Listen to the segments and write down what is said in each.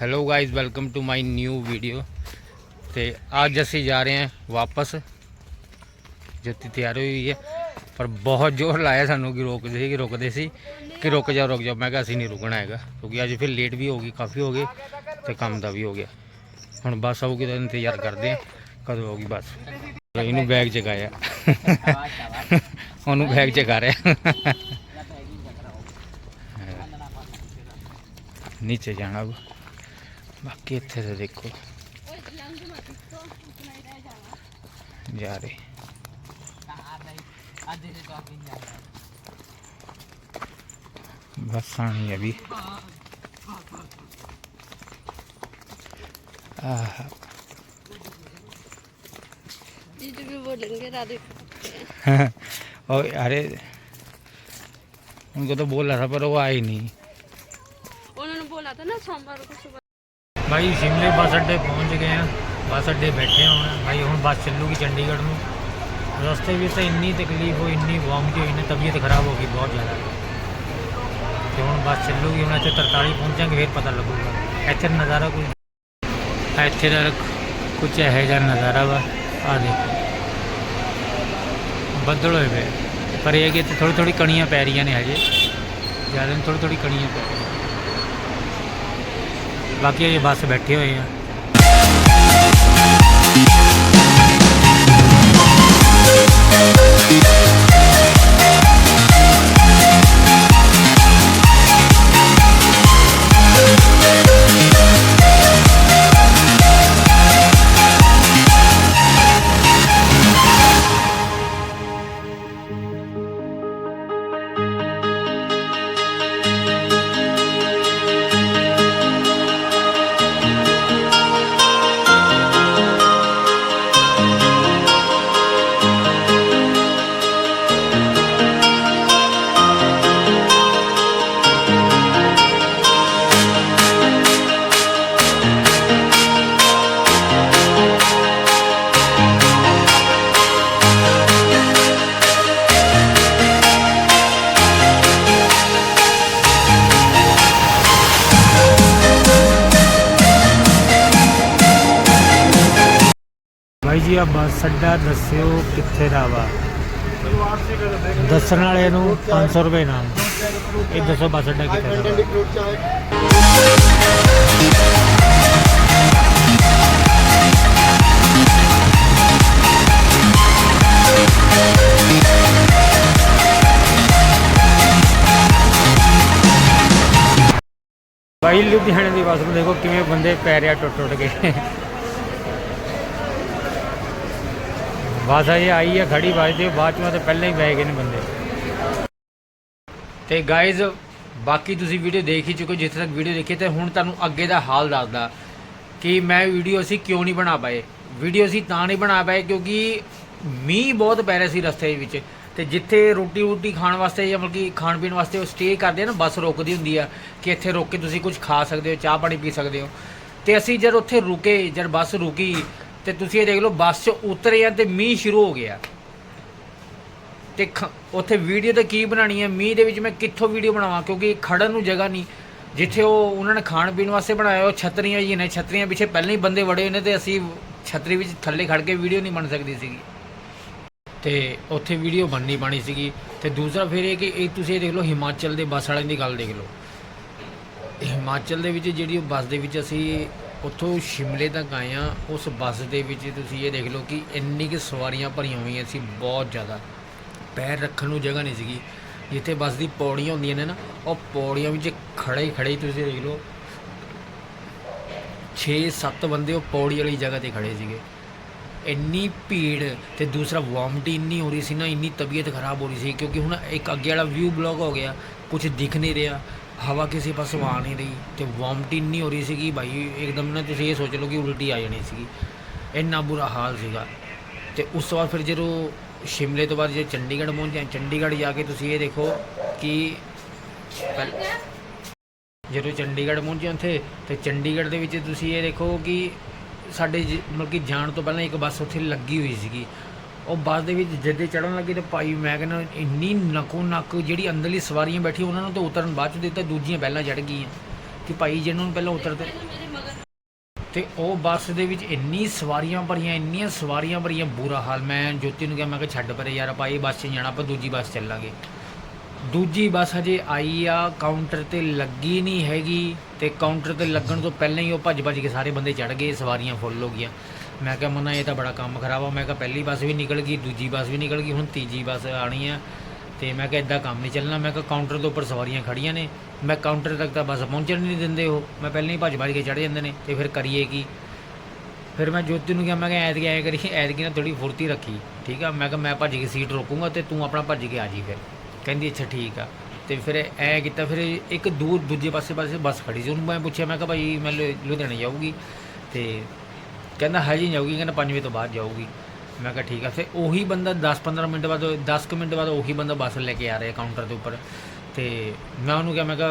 Hello guys welcome to my new video ਤੇ ਅੱਜ ਅਸੀਂ ਜਾ ਰਹੇ ਹਾਂ ਵਾਪਸ। ਜੱਤੀ ਤਿਆਰ ਹੋਈ ਹੋਈ ਹੈ, ਪਰ ਬਹੁਤ ਜ਼ੋਰ ਲਾਇਆ ਸਾਨੂੰ ਕਿ ਰੋਕਦੇ ਸੀ, ਕਿ ਰੁਕਦੇ ਸੀ। ਕਿ ਰੁਕ ਜਾ ਰੁਕ ਜਾ ਮੈਂ ਕਿਹਾ ਅਸੀਂ ਨਹੀਂ ਰੁਕਣਾ ਹੈਗਾ, ਕਿਉਂਕਿ ਅੱਜ ਫਿਰ ਲੇਟ ਵੀ ਹੋ ਗਈ, ਕਾਫੀ ਹੋ ਗਈ ਤੇ ਕੰਮ ਦਾ ਵੀ ਹੋ ਗਿਆ। ਹੁਣ ਬੱਸ ਆਊਗੀ ਤਾਂ ਇੰਤਜ਼ਾਰ ਕਰਦੇ ਹਾਂ, ਕਦੋਂ ਆਊਗੀ ਬੱਸ। ਇਹਨੂੰ ਬੈਗ ਚਕਾਇਆ ਉਹਨੂੰ ਬੈਗ ਚਕਾ ਰਿਹਾ ਨੀਚੇ ਜਾਣਾ ਬਾਕੀ ਇੱਥੇ ਤਾਂ ਦੇਖੋ ਜਾ ਰਹੇ बस आनी है अभी आह, जीजू भी बोलेंगे राधे और अरे उनको तो बोल रहा था पर वो आई नहीं उन्होंने बोला था ना सोमवार को सुबह ਭਾਈ ਸ਼ਿਮਲੇ ਬੱਸ ਅੱਡੇ ਪਹੁੰਚ ਗਏ ਆ। ਬੱਸ ਅੱਡੇ ਬੈਠੇ ਹੁਣ। ਭਾਈ ਹੁਣ ਬੱਸ ਚੱਲੂਗੀ ਚੰਡੀਗੜ੍ਹ ਨੂੰ। ਰਸਤੇ ਵਿੱਚ ਤਾਂ ਇੰਨੀ ਤਕਲੀਫ ਹੋਈ, ਇੰਨੀ ਵੋਮਟ ਹੋਈ ਨੇ ਤਬੀਅਤ ਖਰਾਬ ਹੋ ਗਈ ਬਹੁਤ ਜ਼ਿਆਦਾ। ਤੇ ਹੁਣ ਬੱਸ ਚੱਲੂਗੀ, ਹੁਣ ਇੱਥੇ 43 ਪਹੁੰਚਾਂਗੇ, ਫਿਰ ਪਤਾ ਲੱਗੂਗਾ। ਇੱਥੇ ਨਜ਼ਾਰਾ ਕੁਝ ਇੱਥੇ ਦਾ ਕੁਝ ਇਹੋ ਜਿਹਾ ਨਜ਼ਾਰਾ ਵਾ। ਆ ਦੇਖੋ। ਬੱਦਲ ਹੋਏ ਪਏ। ਪਰ ਇਹ ਕਿ ਇੱਥੇ ਥੋੜੀ ਥੋੜੀ ਕਣੀਆਂ ਪੈ ਰਹੀਆਂ ਨੇ ਹਜੇ। ਜ਼ਿਆਦਾ ਨਹੀਂ ਥੋੜੀ ਥੋੜੀ ਕਣੀਆਂ ਪੈ ਰਹੀਆਂ। ਬਾਕੀ ਇਹ ਬੱਸ ਬੈਠੇ ਹੋਏ ਆ ਭਾਈ ਜੀ ਆ ਬੱਸ ਅੱਡਾ ਦੱਸਿਓ ਕਿੱਥੇ ਦਾ ਵਾ। ਦੱਸਣ ਵਾਲੇ ਨੂੰ 500 ਰੁਪਏ ਇਨਾਮ। ਇਹ ਦੱਸੋ ਬੱਸ ਅੱਡਾ ਕਿੱਥੇ ਦਾ ਭਾਈ ਲੁਧਿਆਣੇ ਦੀ ਬੱਸ ਨੂੰ ਦੇਖੋ ਕਿਵੇਂ ਬੰਦੇ ਪੈ ਰਿਆ ਟੁੱਟ ਟੁੱਟ ਕੇ। ਬਸ ਅਜੇ ਆਈ ਹੈ ਖੜੀ ਵੱਜਦੇ ਬਾਅਦ ਚੋਂ ਤਾਂ ਪਹਿਲਾਂ ਹੀ ਬਹਿ ਗਏ ਨੇ ਬੰਦੇ। ਤੇ ਗਾਇਜ਼ ਬਾਕੀ ਤੁਸੀਂ ਵੀਡੀਓ ਦੇਖ ਹੀ ਚੁੱਕੇ ਜਿੱਥੇ ਤੱਕ ਵੀਡੀਓ ਦੇਖੀ ਤੇ ਹੁਣ ਤੁਹਾਨੂੰ ਅੱਗੇ ਦਾ ਹਾਲ ਦੱਸਦਾ ਕਿ ਮੈਂ ਵੀਡੀਓ ਅਸੀਂ ਕਿਉਂ ਨਹੀਂ ਬਣਾ ਪਾਏ। ਵੀਡੀਓ ਅਸੀਂ ਤਾਂ ਨਹੀਂ ਬਣਾ ਪਾਏ ਕਿਉਂਕਿ ਮੀਂਹ ਬਹੁਤ ਪੈ ਰਿਹਾ ਸੀ ਰਸਤੇ ਦੇ ਵਿੱਚ। ਤੇ ਜਿੱਥੇ ਰੋਟੀ ਰੋਟੀ ਖਾਣ ਵਾਸਤੇ ਜਾਂ ਮਤਲਬ ਕਿ ਖਾਣ ਪੀਣ ਵਾਸਤੇ ਉਹ ਸਟੇ ਕਰਦੇ ਆ ਨਾ, ਬੱਸ ਰੁਕਦੀ ਹੁੰਦੀ ਆ ਕਿ ਇੱਥੇ ਰੁਕ ਕੇ ਤੁਸੀਂ ਕੁਝ ਖਾ ਸਕਦੇ ਹੋ, ਚਾਹ ਪਾਣੀ ਪੀ ਸਕਦੇ ਹੋ। ਤੇ ਅਸੀਂ ਜਦ ਉੱਥੇ ਰੁਕੇ, ਜਦ ਬੱਸ ਰੁਕੀ ਤੇ ਤੁਸੀਂ ਇਹ ਦੇਖ ਲਓ, ਬੱਸ 'ਚ ਉਤਰੇ ਆ ਤੇ ਮੀਂਹ ਸ਼ੁਰੂ ਹੋ ਗਿਆ। ਤੇ ਖ- ਉੱਥੇ ਵੀਡੀਓ ਤਾਂ ਕੀ ਬਣਾਣੀ ਹੈ ਮੀਂਹ ਦੇ ਵਿੱਚ ਮੈਂ ਕਿੱਥੋਂ ਵੀਡੀਓ ਬਣਾਵਾਂ? ਕਿਉਂਕਿ ਖੜਨ ਨੂੰ ਜਗ੍ਹਾ ਨਹੀਂ। ਜਿੱਥੇ ਉਹ ਉਹਨਾਂ ਨੇ ਖਾਣ ਪੀਣ ਵਾਸਤੇ ਬਣਾਇਆ, ਉਹ ਛਤਰੀਆਂ ਜੀ ਨੇ। ਛਤਰੀਆਂ ਪਿੱਛੇ ਪਹਿਲਾਂ ਹੀ ਬੰਦੇ ਵੜੇ ਹੋਏ ਨੇ ਤੇ ਅਸੀਂ ਛਤਰੀ ਵਿੱਚ ਥੱਲੇ ਖੜ ਕੇ ਵੀਡੀਓ ਨਹੀਂ ਬਣ ਸਕਦੀ ਸੀਗੀ। ਤੇ ਉੱਥੇ ਵੀਡੀਓ ਬਣਨੀ ਪਾਣੀ ਸੀਗੀ। ਤੇ ਦੂਸਰਾ ਫਿਰ ਇਹ ਕਿ ਇਹ ਤੁਸੀਂ ਇਹ ਦੇਖ ਲਓ, ਹਿਮਾਚਲ ਦੇ ਬੱਸ ਵਾਲਿਆਂ ਦੀ ਗੱਲ ਦੇਖ ਲਓ। ਹਿਮਾਚਲ ਦੇ ਵਿੱਚ ਜਿਹੜੀ ਉਹ ਬੱਸ ਦੇ ਵਿੱਚ ਅਸੀਂ ਉੱਥੋਂ ਸ਼ਿਮਲੇ ਤੱਕ ਆਏ ਆ ਉਸ ਬੱਸ ਦੇ ਵਿੱਚ ਤੁਸੀਂ ਇਹ ਦੇਖ ਲਓ ਕਿ ਇੰਨੀ ਕਿ ਸਵਾਰੀਆਂ ਭਰੀਆਂ ਹੋਈਆਂ ਸੀ, ਬਹੁਤ ਜ਼ਿਆਦਾ। ਪੈਰ ਰੱਖਣ ਨੂੰ ਜਗ੍ਹਾ ਨਹੀਂ ਸੀਗੀ। ਜਿੱਥੇ ਬੱਸ ਦੀ ਪੌੜੀਆਂ ਹੁੰਦੀਆਂ ਨੇ ਨਾ, ਉਹ ਪੌੜੀਆਂ ਵਿੱਚ ਖੜੇ ਖੜੇ ਹੀ ਤੁਸੀਂ ਦੇਖ ਲਓ। 6-7 ਬੰਦੇ ਉਹ ਪੌੜੀ ਵਾਲੀ ਜਗ੍ਹਾ ਤੇ ਖੜੇ ਸੀਗੇ। ਇੰਨੀ ਭੀੜ ਤੇ ਦੂਸਰਾ ਵੋਮਟੀ ਇੰਨੀ ਹੋ ਰਹੀ ਸੀ ਨਾ, ਇੰਨੀ ਤਬੀਅਤ ਖਰਾਬ ਹੋ ਰਹੀ ਸੀ ਕਿਉਂਕਿ ਹੁਣ ਇੱਕ ਅੱਗੇ ਵਾਲਾ ਵਿਊ ਬਲੌਕ ਹੋ ਗਿਆ ਕੁਝ ਦਿਖ ਨਹੀਂ ਰਿਹਾ। ਹਵਾ ਕਿਸੇ ਪਾਸੋਂ ਆ ਨਹੀਂ ਰਹੀ ਤੇ ਵੋਮਟੀ ਨਹੀਂ ਹੋ ਰਹੀ ਸੀਗੀ ਭਾਈ, ਇੱਕਦਮ ਨਾ ਤੁਸੀਂ ਇਹ ਸੋਚ ਲਓ ਕਿ ਉਲਟੀ ਆ ਜਾਣੀ ਸੀਗੀ। ਇੰਨਾ ਬੁਰਾ ਹਾਲ ਸੀਗਾ। ਤੇ ਉਸ ਤੋਂ ਬਾਅਦ ਫਿਰ ਜਦੋਂ ਸ਼ਿਮਲੇ ਤੋਂ ਬਾਅਦ ਜੇ ਚੰਡੀਗੜ੍ਹ ਪਹੁੰਚੇ, ਚੰਡੀਗੜ੍ਹ ਜਾ ਕੇ ਤੁਸੀਂ ਇਹ ਦੇਖੋ ਕਿ ਪਹਿਲ- ਜਦੋਂ ਚੰਡੀਗੜ੍ਹ ਪਹੁੰਚੇ ਉੱਥੇ, ਤੇ ਚੰਡੀਗੜ੍ਹ ਦੇ ਵਿੱਚ ਤੁਸੀਂ ਇਹ ਦੇਖੋ ਕਿ ਸਾਡੇ ਜ- ਮਤਲਬ ਕਿ ਜਾਣ ਤੋਂ ਪਹਿਲਾਂ ਇੱਕ ਬੱਸ ਉੱਥੇ ਲੱਗੀ ਹੋਈ ਸੀਗੀ। ਉਹ ਬੱਸ ਦੇ ਵਿੱਚ ਜਿੱਦੇ ਚੜਨ ਲੱਗੇ ਤੇ ਭਾਈ ਮੈਂ ਕਹਿੰਦਾ ਇੰਨੀ ਨਕੋ ਨੱਕ ਜਿਹੜੀ ਅੰਦਰਲੀ ਸਵਾਰੀਆਂ ਬੈਠੀ ਉਹਨਾਂ ਨੂੰ ਤਾਂ ਉਤਰਨ ਬਾਅਦ ਚ ਦਿੱਤਾ, ਦੂਜੀਆਂ ਪਹਿਲਾਂ ਚੜ ਗਈਆਂ। ਕਿ ਭਾਈ ਜਿਹਨਾਂ ਨੂੰ ਪਹਿਲਾਂ ਉਤਰਦੇ ਤੇ ਉਹ ਬੱਸ ਦੇ ਵਿੱਚ ਇੰਨੀ ਸਵਾਰੀਆਂ ਭਰੀਆਂ, ਇੰਨੀਆਂ ਸਵਾਰੀਆਂ ਭਰੀਆਂ, ਬੁਰਾ ਹਾਲ। ਮੈਂ ਜੋਤੀ ਨੂੰ ਕਿਹਾ, ਮੈਂ ਕਿਹਾ ਛੱਡ ਪਰੇ ਯਾਰ, ਆਪਾਂ ਇਹ ਬੱਸ 'ਚ ਜਾਣਾ, ਆਪਾਂ ਦੂਜੀ ਬੱਸ ਚੱਲਾਂਗੇ। ਦੂਜੀ ਬੱਸ ਹਜੇ ਆਈ ਆ ਕਾਊਂਟਰ ਤੇ ਲੱਗੀ ਨਹੀਂ ਹੈਗੀ ਤੇ ਕਾਊਂਟਰ ਤੇ ਲੱਗਣ ਤੋਂ ਪਹਿਲਾਂ ਹੀ ਉਹ ਭੱਜ ਭੱਜ ਕੇ ਸਾਰੇ ਬੰਦੇ ਚੜ ਗਏ, ਸਵਾਰੀਆਂ ਫੁੱਲ ਹੋ ਗਈਆਂ। ਮੈਂ ਕਿਹਾ ਮਨਾ, ਇਹ ਤਾਂ ਬੜਾ ਕੰਮ ਖਰਾਬ ਆ। ਮੈਂ ਕਿਹਾ ਪਹਿਲੀ ਬੱਸ ਵੀ ਨਿਕਲ ਗਈ, ਦੂਜੀ ਬੱਸ ਵੀ ਨਿਕਲ ਗਈ, ਹੁਣ ਤੀਜੀ ਬੱਸ ਆਣੀ ਆ। ਤੇ ਮੈਂ ਕਿਹਾ ਇਦਾਂ ਕੰਮ ਨਹੀਂ ਚੱਲਣਾ। ਮੈਂ ਕਿਹਾ ਕਾਊਂਟਰ ਤੋਂ ਉੱਪਰ ਸਵਾਰੀਆਂ ਖੜੀਆਂ ਨੇ। ਮੈਂ ਕਾਊਂਟਰ ਤੱਕ ਤਾਂ ਬੱਸ ਪਹੁੰਚਣ ਨਹੀਂ ਦਿੰਦੇ ਉਹ। ਮੈਂ ਪਹਿਲਾਂ ਹੀ ਭੱਜ ਭੱਜ ਕੇ ਚੜ ਜਾਂਦੇ ਨੇ ਤੇ ਫਿਰ ਕਰੀਏ ਕੀ? ਫਿਰ ਮੈਂ ਜੋਤੀ ਨੂੰ ਕਿਹਾ, ਮੈਂ ਕਿਹਾ ਐਤਕੀ ਐਂ ਕਰੀ ਐਤਕੀ ਨਾਲ ਥੋੜੀ ਫੁਰਤੀ ਰੱਖੀ। ਠੀਕ ਆ? ਮੈਂ ਕਿਹਾ ਮੈਂ ਭੱਜ ਕੇ ਸੀਟ ਰੋਕੂੰਗਾ ਤੇ ਤੂੰ ਆਪਣਾ ਭੱਜ ਕੇ ਆ ਜੀ ਫਿਰ। ਕਹਿੰਦੀ ਅੱਛਾ ਠੀਕ ਆ। ਤੇ ਫਿਰ ਐ ਕੀਤਾ, ਫਿਰ ਇੱਕ ਦੂਰ ਦੂਜੇ ਪਾਸੇ ਪਾਸੇ ਬੱਸ ਖੜੀ ਸੀ। ਉਹਨੂੰ ਮੈਂ ਪੁੱਛਿਆ, ਮੈਂ ਕਿਹਾ ਭਾਈ ਮੈਂ ਲੁ- ਲੁਧਿਆਣੇ ਜਾਊਗੀ। ਤੇ ਕਹਿੰਦਾ ਹਜੇ ਨਹੀਂ ਜਾਊਗੀ ਕਹਿੰਦਾ 5 ਵਜੇ ਤੋਂ ਬਾਅਦ ਜਾਊਗੀ। ਮੈਂ ਕਿਹਾ ਠੀਕ ਆ, ਫਿਰ ਉਹੀ ਬੰਦਾ 10-15 ਮਿੰਟ ਬਾਅਦ 10 ਕੁ ਮਿੰਟ ਬਾਅਦ ਉਹੀ ਬੰਦਾ ਬੱਸ ਲੈ ਕੇ ਆ ਰਿਹਾ ਕਾਊਂਟਰ ਦੇ ਉੱਪਰ। ਤੇ ਮੈਂ ਉਹਨੂੰ ਕਿਹਾ, ਮੈਂ ਕਿਹਾ,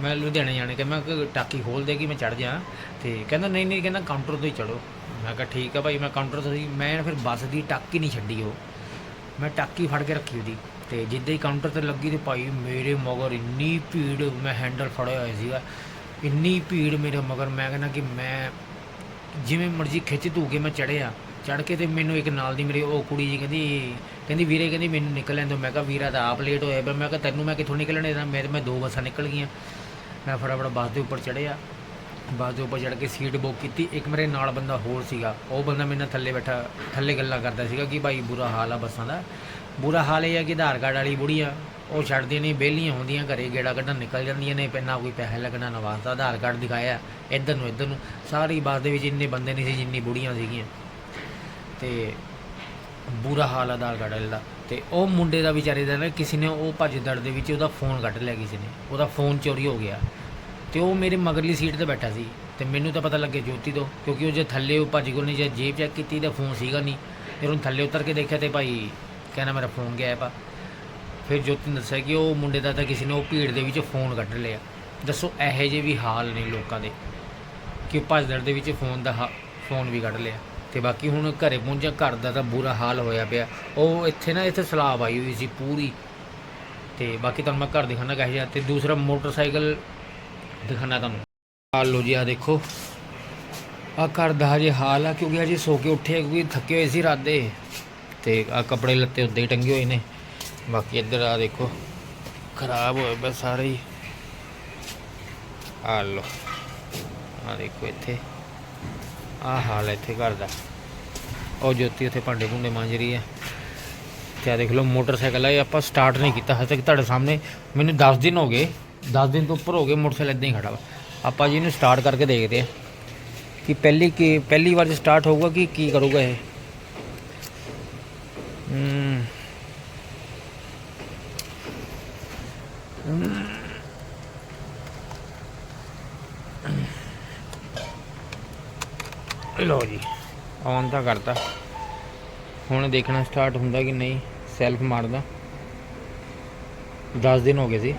ਮੈਂ ਲੁਧਿਆਣੇ ਜਾਣੇ ਕਿ ਮੈਂ ਕਿਹਾ ਟਾਕੀ ਖੋਲ ਦੇ ਕਿ ਮੈਂ ਚੜ ਜਾ। ਤੇ ਕਹਿੰਦਾ ਨਹੀਂ ਨਹੀਂ, ਕਹਿੰਦਾ ਕਾਊਂਟਰ ਤੋਂ ਹੀ ਚੜੋ ਮੈਂ ਕਿਹਾ ਠੀਕ ਆ ਭਾਈ, ਮੈਂ ਕਾਊਂਟਰ ਤੋਂ ਹੀ, ਮੈਂ ਫਿਰ ਬੱਸ ਦੀ ਟਾਕੀ ਨਹੀਂ ਛੱਡੀ ਉਹ। ਮੈਂ ਟਾਕੀ ਫੜ ਕੇ ਰੱਖੀ ਉਹਦੀ। ਤੇ ਜਿੱਦਾਂ ਹੀ ਕਾਊਂਟਰ ਤੇ ਲੱਗੀ ਤੇ ਭਾਈ ਮੇਰੇ ਮਗਰ ਇੰਨੀ ਭੀੜ, ਮੈਂ ਹੈਂਡਲ ਫੜਿਆ ਹੋਇਆ ਸੀਗਾ। ਇੰਨੀ ਭੀੜ ਮੇਰੇ ਮਗਰ, ਮੈਂ ਕਹਿੰਦਾ ਕਿ ਮੈਂ ਜਿਵੇਂ ਮਰਜ਼ੀ ਖਿੱਚ ਧੂ ਕੇ ਮੈਂ ਚੜਿਆ ਚੜ ਕੇ ਤੇ ਮੈਨੂੰ ਇੱਕ ਨਾਲ ਦੀ ਮੇਰੀ ਉਹ ਕੁੜੀ ਜੀ ਕਹਿੰਦੀ ਕਹਿੰਦੀ ਵੀਰੇ ਕਹਿੰਦੀ ਮੈਨੂੰ ਨਿਕਲਣ ਲੈਣ ਦਿਓ। ਮੈਂ ਕਿਹਾ ਵੀਰਾ ਤਾਂ ਆਪ ਲੇਟ ਹੋਇਆ ਪਰ ਮੈਂ ਕਿਹਾ ਤੈਨੂੰ ਮੈਂ ਕਿੱਥੋਂ ਨਿਕਲਣੇ ਦਾ? ਮੇਰੇ ਮੈਂ ਦੋ ਬੱਸਾਂ ਨਿਕਲ ਗਈਆਂ। ਮੈਂ ਫਟਾਫਟ ਬੱਸ ਦੇ ਉੱਪਰ ਚੜਿਆ ਬੱਸ ਦੇ ਉੱਪਰ ਚੜ ਕੇ ਸੀਟ ਬੁੱਕ ਕੀਤੀ। ਇੱਕ ਮੇਰੇ ਨਾਲ ਬੰਦਾ ਹੋਰ ਸੀਗਾ। ਉਹ ਬੰਦਾ ਮੇਰੇ ਨਾਲ ਥੱਲੇ ਬੈਠਾ, ਥੱਲੇ ਗੱਲਾਂ ਕਰਦਾ ਸੀਗਾ ਕਿ ਭਾਈ ਬੁਰਾ ਹਾਲ ਆ ਬੱਸਾਂ ਦਾ। ਬੁਰਾ ਹਾਲ ਇਹ ਆ ਕਿ ਆਧਾਰ ਕਾਰਡ ਵਾਲੀ ਬੁੜੀ ਆ। ਉਹ ਛੱਡਦੀਆਂ ਨਹੀਂ ਬੇਲੀਆਂ ਹੁੰਦੀਆਂ ਘਰੇ, ਗੇੜਾ ਕੱਢਣ ਨਿਕਲ ਜਾਂਦੀਆਂ ਨੇ ਪੈਨਾ ਕੋਈ ਪੈਸੇ ਲੱਗਣਾ ਨਾ ਵਾਸਤਾ ਆਧਾਰ ਕਾਰਡ ਦਿਖਾਇਆ, ਇੱਧਰ ਨੂੰ ਇੱਧਰ ਨੂੰ, ਸਾਰੀ ਬੱਸ ਦੇ ਵਿੱਚ ਇੰਨੇ ਬੰਦੇ ਨਹੀਂ ਸੀ ਜਿੰਨੀ ਬੁੜੀਆਂ ਸੀਗੀਆਂ। ਤੇ ਬੁਰਾ ਹਾਲ ਆਧਾਰ ਕਾਰਡ ਵਾਲੇ ਦਾ। ਤੇ ਉਹ ਮੁੰਡੇ ਦਾ ਵਿਚਾਰੇ ਦਾ ਨਾ, ਕਿਸੇ ਨੇ ਉਹ ਭੱਜ ਦੜ ਦੇ ਵਿੱਚ ਉਹਦਾ ਫੋਨ ਕੱਢ ਲਿਆ ਕਿਸੇ ਨੇ, ਉਹਦਾ ਫੋਨ ਚੋਰੀ ਹੋ ਗਿਆ। ਤੇ ਉਹ ਮੇਰੇ ਮਗਰਲੀ ਸੀਟ ਤੇ ਬੈਠਾ ਸੀ, ਤੇ ਮੈਨੂੰ ਤਾਂ ਪਤਾ ਲੱਗਿਆ ਜੋਤੀ ਤੋਂ, ਕਿਉਂਕਿ ਉਹ ਜੇ ਥੱਲੇ ਉਹ ਭੱਜ ਕੋਲ ਨਹੀਂ ਜੇ ਜੇਬ ਚੈੱਕ ਕੀਤੀ ਤਾਂ ਫੋਨ ਸੀਗਾ ਨਹੀਂ। ਫਿਰ ਉਹਨੂੰ ਥੱਲੇ ਉਤਰ ਕੇ ਦੇਖਿਆ ਤੇ ਭਾਈ, ਕਹਿੰਦਾ ਮੇਰਾ ਫੋਨ ਗਿਆ ਪਾ ਫਿਰ ਜੋਤੀ ਨੇ ਦੱਸਿਆ ਕਿ ਉਹ ਮੁੰਡੇ ਦਾ ਤਾਂ ਕਿਸੇ ਨੇ ਉਹ ਭੀੜ ਦੇ ਵਿੱਚ ਫੋਨ ਕੱਢ ਲਿਆ। ਦੱਸੋ ਇਹੋ ਜਿਹੇ ਵੀ ਹਾਲ ਨੇ ਲੋਕਾਂ ਦੇ ਕਿ ਭੱਜਦੜ ਦੇ ਵਿੱਚ ਫੋਨ ਦਾ ਹਾ- ਫੋਨ ਵੀ ਕੱਢ ਲਿਆ। ਤੇ ਬਾਕੀ ਹੁਣ ਘਰੇ ਪਹੁੰਚਿਆ, ਘਰ ਦਾ ਤਾਂ ਬੁਰਾ ਹਾਲ ਹੋਇਆ ਪਿਆ। ਉਹ ਇੱਥੇ ਨਾ, ਇੱਥੇ ਸਲਾਬ ਆਈ ਹੋਈ ਸੀ ਪੂਰੀ। ਤੇ ਬਾਕੀ ਤੁਹਾਨੂੰ ਮੈਂ ਘਰ ਦਿਖਾਣਾ ਕਹੇ ਜਾ ਤੇ ਦੂਸਰਾ ਮੋਟਰਸਾਈਕਲ ਦਿਖਾਣਾ ਤੁਹਾਨੂੰ। ਆ ਲੋ ਜੀ ਆ ਦੇਖੋ। ਆ ਘਰ ਦਾ ਹਜੇ ਹਾਲ ਆ, ਕਿਉਂਕਿ ਹਜੇ ਸੋ ਕੇ ਉੱਠੇ, ਕਿਉਂਕਿ ਥੱਕੇ ਹੋਏ ਸੀ ਰਾਤ ਦੇ। ਤੇ ਆ ਕੱਪੜੇ ਲੱਤੇ ਉੱਤੇ ਹੀ ਟੰਗੇ ਹੋਏ ਨੇ। ਬਾਕੀ ਇੱਧਰ ਆ ਦੇਖੋ, ਖਰਾਬ ਹੋਏ ਬਸ ਸਾਰੇ ਹੀ। ਆ ਲੋ ਆ ਦੇਖੋ ਇੱਥੇ। ਆ ਹਾਲ ਇੱਥੇ ਘਰ ਦਾ। ਉਹ ਜੋਤੀ ਉੱਥੇ ਭਾਂਡੇ ਭੁੰਡੇ ਮਾਂਜ ਰਹੀ ਹੈ। ਤੇ ਆ ਦੇਖ ਲਓ, ਮੋਟਰਸਾਈਕਲ ਆ, ਇਹ ਆਪਾਂ ਸਟਾਰਟ ਨਹੀਂ ਕੀਤਾ, ਹਜੇ ਤੱਕ ਤੁਹਾਡੇ ਸਾਹਮਣੇ। ਮੈਨੂੰ 10 ਦਿਨ ਹੋ ਗਏ 10 ਦਿਨ ਤੋਂ ਉੱਪਰ ਹੋ ਗਏ ਮੋਟਰਸਾਈਕਲ ਇਦਾਂ ਹੀ ਖੜਾ ਵਾ। ਆਪਾਂ ਜੀ ਇਹਨੂੰ ਸਟਾਰਟ ਕਰਕੇ ਦੇਖਦੇ ਆ ਕਿ ਪਹਿਲੀ ਕਿ ਪਹਿਲੀ ਵਾਰ ਸਟਾਰਟ ਹੋਊਗਾ ਕਿ ਕੀ ਕਰੂਗਾ ਇਹ। ਹਮ ਲੋ ਜੀ। ਔਨ ਤਾਂ ਕਰਤਾ। ਹੁਣ ਦੇਖਣਾ ਸਟਾਰਟ ਹੁੰਦਾ ਕਿ ਨਹੀਂ ਸੈਲਫ ਮਾਰਦਾ। 10 ਦਿਨ ਹੋ ਗਏ ਸੀ।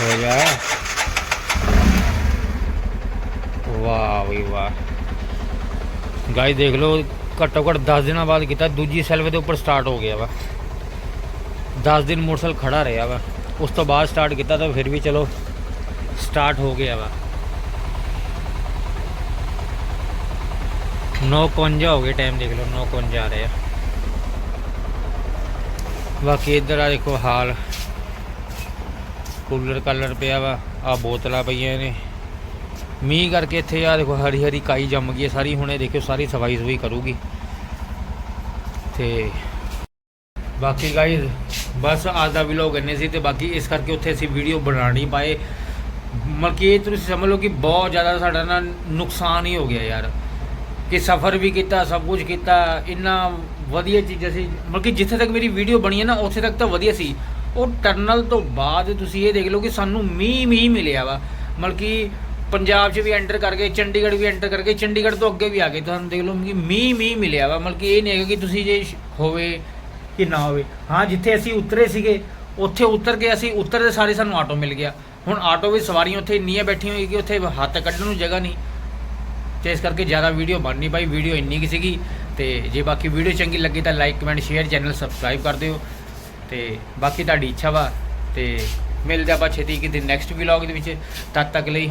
ਹੋ ਜਾ ਵਾਹ ਵੀ ਵਾਹ। ਗਾਈ ਦੇਖ ਲਓ ਘੱਟੋ ਘੱਟ 10 ਦਿਨਾਂ ਬਾਅਦ ਕੀਤਾ, ਦੂਜੀ ਸੈਲਫ ਦੇ ਉੱਪਰ ਸਟਾਰਟ ਹੋ ਗਿਆ ਵਾ। 10 ਦਿਨ ਮੋਟਰਸਾਈਕਲ ਖੜਾ ਰਿਹਾ ਵਾ। ਉਸ ਤੋਂ ਬਾਅਦ ਸਟਾਰਟ ਕੀਤਾ ਤਾਂ ਫਿਰ ਵੀ ਚਲੋ ਸਟਾਰਟ ਹੋ ਗਿਆ ਵਾ। 9:51 ਹੋ ਗਏ ਟਾਈਮ ਦੇਖ ਲਓ 9:51 ਆ ਰਿਹਾ ਬਾਕੀ ਇੱਧਰ ਆ ਦੇਖੋ ਹਾਲ। ਕੂਲਰ ਕਲਰ ਪਿਆ ਵਾ ਆ ਬੋਤਲਾਂ ਪਈਆਂ ਨੇ। ਮੀਂਹ ਕਰਕੇ ਇੱਥੇ ਆ ਦੇਖੋ ਹਰੀ ਹਰੀ ਕਾਈ ਜੰਮ ਗਈ ਹੈ ਸਾਰੀ, ਹੁਣੇ ਦੇਖਿਓ ਸਾਰੀ ਸਫ਼ਾਈ ਸੁਈ ਕਰੂਗੀ। ਤੇ ਬਾਕੀ ਗਾਈਜ਼ ਬਸ ਅੱਜ ਦਾ ਵਲੌਗ ਇੰਨੇ ਸੀ ਤੇ ਬਾਕੀ ਇਸ ਕਰਕੇ ਉੱਥੇ ਅਸੀਂ ਵੀਡੀਓ ਬਣਾ ਨਹੀਂ ਪਾਏ। ਮਤਲਬ ਕਿ ਇਹ ਤੁਸੀਂ ਸਮਝ ਲਓ ਕਿ ਬਹੁਤ ਜ਼ਿਆਦਾ ਸਾਡਾ ਨਾ ਨੁਕਸਾਨ ਹੀ ਹੋ ਗਿਆ ਯਾਰ। ਕਿ ਸਫ਼ਰ ਵੀ ਕੀਤਾ, ਸਭ ਕੁਝ ਕੀਤਾ, ਇੰਨਾ ਵਧੀਆ ਚੀਜ਼ਾਂ ਸੀ ਮਤਲਬ ਕਿ ਜਿੱਥੇ ਤੱਕ ਮੇਰੀ ਵੀਡੀਓ ਬਣੀ ਹੈ ਨਾ, ਉੱਥੇ ਤੱਕ ਤਾਂ ਵਧੀਆ ਸੀ। ਉਹ ਟਰਨਲ ਤੋਂ ਬਾਅਦ ਤੁਸੀਂ ਇਹ ਦੇਖ ਲਓ ਕਿ ਸਾਨੂੰ ਮੀਂਹ ਮੀਂਹ ਮਿਲਿਆ ਵਾ। ਮਤਲਬ ਕਿ ਪੰਜਾਬ 'ਚ ਵੀ ਐਂਟਰ ਕਰਕੇ, ਚੰਡੀਗੜ੍ਹ ਵੀ ਐਂਟਰ ਕਰਕੇ, ਚੰਡੀਗੜ੍ਹ ਤੋਂ ਅੱਗੇ ਵੀ ਆ ਗਏ। ਤੁਹਾਨੂੰ ਦੇਖ ਲਓ ਕਿ ਮੀਂਹ ਮੀਂਹ ਮਿਲਿਆ ਵਾ, ਮਤਲਬ ਕਿ ਇਹ ਨਹੀਂ ਹੈਗਾ ਕਿ ਤੁਸੀਂ ਜੇ ਹੋਵੇ ਕਿ ਨਾ ਹੋਵੇ। ਹਾਂ, ਜਿੱਥੇ ਅਸੀਂ ਉਤਰੇ ਸੀਗੇ, ਉੱਥੇ ਉਤਰ ਕੇ ਅਸੀਂ ਉਤਰਦੇ ਸਾਰੇ ਸਾਨੂੰ ਆਟੋ ਮਿਲ ਗਿਆ। ਹੁਣ ਆਟੋ ਵਿੱਚ ਸਵਾਰੀਆਂ ਉੱਥੇ ਇੰਨੀਆਂ ਬੈਠੀਆਂ ਹੋਈ ਕਿ ਉੱਥੇ ਹੱਥ ਕੱਢਣ ਨੂੰ ਜਗ੍ਹਾ ਨਹੀਂ। ਤੇ ਇਸ ਕਰਕੇ ਜ਼ਿਆਦਾ ਵੀਡੀਓ ਬਣ ਨਹੀਂ ਪਾਈ, ਵੀਡੀਓ ਇੰਨੀ ਕਿ ਸੀਗੀ। ਤੇ ਜੇ ਬਾਕੀ ਵੀਡੀਓ ਚੰਗੀ ਲੱਗੀ ਤਾਂ like comment share channel subscribe ਕਰ ਦਿਓ। ਤੇ ਬਾਕੀ ਤੁਹਾਡੀ ਇੱਛਾ ਵਾ, ਤੇ ਮਿਲਦੇ ਆਪਾਂ ਛੇਤੀ ਕਿਤੇ ਨੈਕਸਟ ਵਲੌਗ ਦੇ ਵਿੱਚ। ਤਦ ਤੱਕ ਲਈ